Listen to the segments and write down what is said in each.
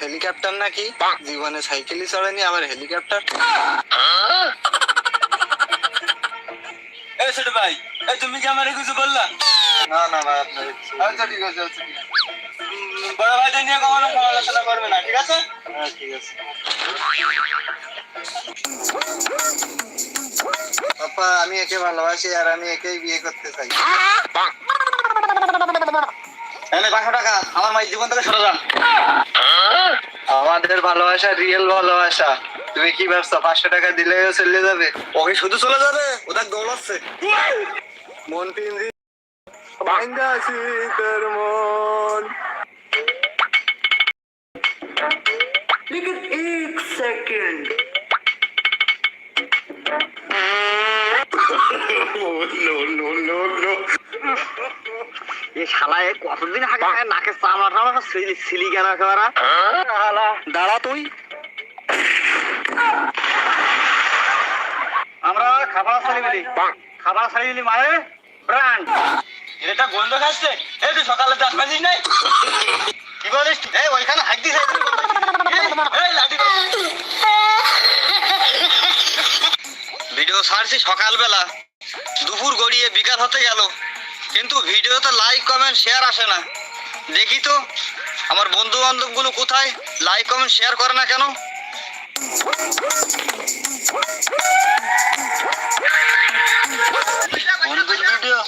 Helicopter নাকি? জীবনে সাইকেলই চড়েনি আবার হেলিকপ্টার? এই ছোট ভাই এই তুমি কি আমার কিছু বললা? না না ভাই আপনার আচ্ছা ঠিক আছে আচ্ছা ঠিক আছে। বড় ভাইদের নিয়ে কখনো সমালোচনা করবে না ঠিক আছে? হ্যাঁ ঠিক আছে। পাপা আমি একে ভালোবাসি আর আমি একেই বিয়ে করতে চাই। এনে পাঁচশো টাকা আমার মায়ের জীবন থেকে সরে যা আমাদের ভালোবাসা রিয়েল ভালোবাসা। তুমি কি ব্যবসা পাঁচশো টাকা দিলে চলে যাবে? ওকে শুধু চলে যাবে? ওদের দৌড়াচ্ছে। মন তিন তোর মন। শালায় কতদিন আগে নাকে চামড়া টামড়া সিলি সিলি কেন একেবারে? দাঁড়া তুই। আমরা খাবার ছাড়ি মিলি খাবার ছাড়ি মিলি মানে ব্র্যান্ড। এটা গন্ধ খাচ্ছে এই তুই সকালে বাজিস নাই? কি বলিস এই ওইখানে হাক দিস এই লাঠি ভিডিও ছাড়ছি সকালবেলা। দুপুর গড়িয়ে বিকাল হতে গেল। কিন্তু ভিডিওতে লাইক কমেন্ট শেয়ার আসে না দেখি তো আমার বন্ধু বান্ধব গুলো কোথায় লাইক কমেন্ট শেয়ার করে না কেন বন্ধুর ভিডিও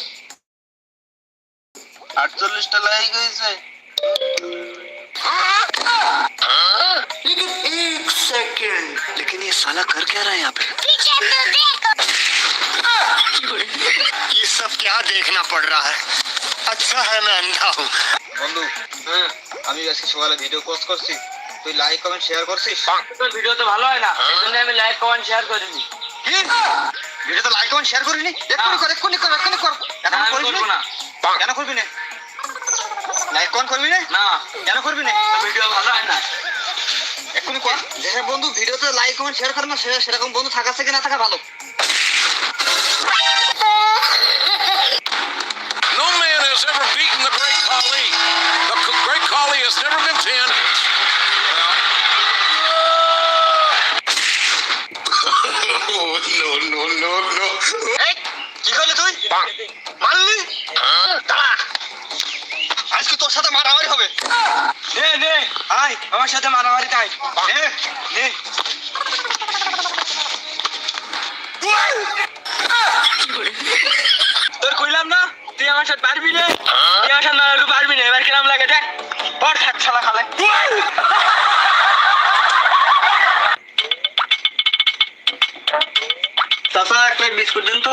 আটচল্লিশটা লাইক হয়েছে लेकिन एक सेकंड लेकिन ये साला कर क्या रहा है यहाँ पे ये सब क्या देखना पड़ रहा है अच्छा है मैं अंधा हूँ বন্ধু আমি আজকে সকালে ভিডিও পোস্ট করছি তুই লাইক কমেন্ট শেয়ার করছিস তোর ভিডিও তো ভালো হয় না এই জন্য আমি লাইক কমেন্ট শেয়ার করিনি কি ভিডিও তো লাইক কমেন্ট শেয়ার করিনি এক্ষুনি কর এক্ষুনি কর এক্ষুনি কর এখন করিস না কেন করবি না লাইক কমেন্ট করবি না না কেন করবি না ভিডিও ভালো হয় না এক্ষুনি কর যেসব বন্ধু ভিডিওতে লাইক কমেন্ট শেয়ার করে না সে- সেরকম বন্ধু থাকা থেকে না থাকা ভালো মারলি? আজকে তোর সাথে মারামারি হবে। নে নে। আয়। আমার সাথে মারামারি তাই। নে নে। তোর কইলাম না তুই আমার সাথে পারবি না? তুই আমার সাথে মারামারি পারবি না? এবার কিরাম লাগে দেখ। পর খাট ছালা খালে। চাচা এক প্লেট বিস্কুট দেন তো।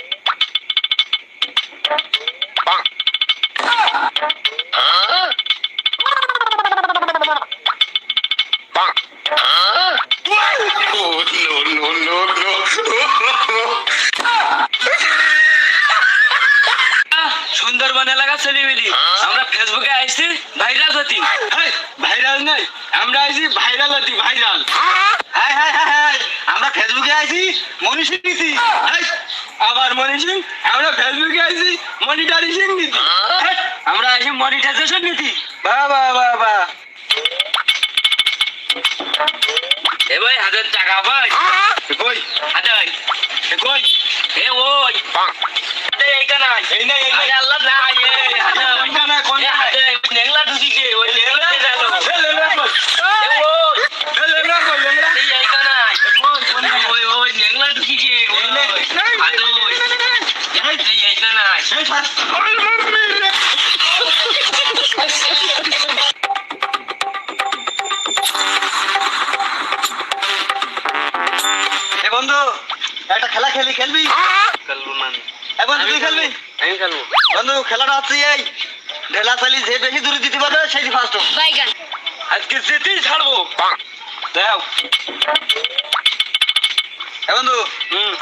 সুন্দরবন এলাকা চলে গেলি আমরা ফেসবুকে আইছি ভাইরাল হতি ভাইরাল নাই। আমরা আইছি ভাইরাল হতি viral. Hi hi hi hi আমরা ফেসবুকে আইছি মনীষী নীতি। আবার মনীষী? আমরা ফেসবুকে আইছি মনিটাইজেশন নীতি। আমরা আইছি মনিটাইজেশন নীতি। বাহ বাহ বাহ বাহ এ ভাই হাজার টাকা ভাই। কই? হাজার কই? বন্ধু একটা খেলা খেলি খেলবি? খেলব না এ বন্ধু তুই খেলবি? আমি খেলব বন্ধু খেলাটা হচ্ছে এই। ঢেলা চালি যে বেশি দূরে দিতে পারবে সেই ফার্স্ট বাইগান। আজকে যেতেই ছাড়বো। দাও এ বন্ধু হুম।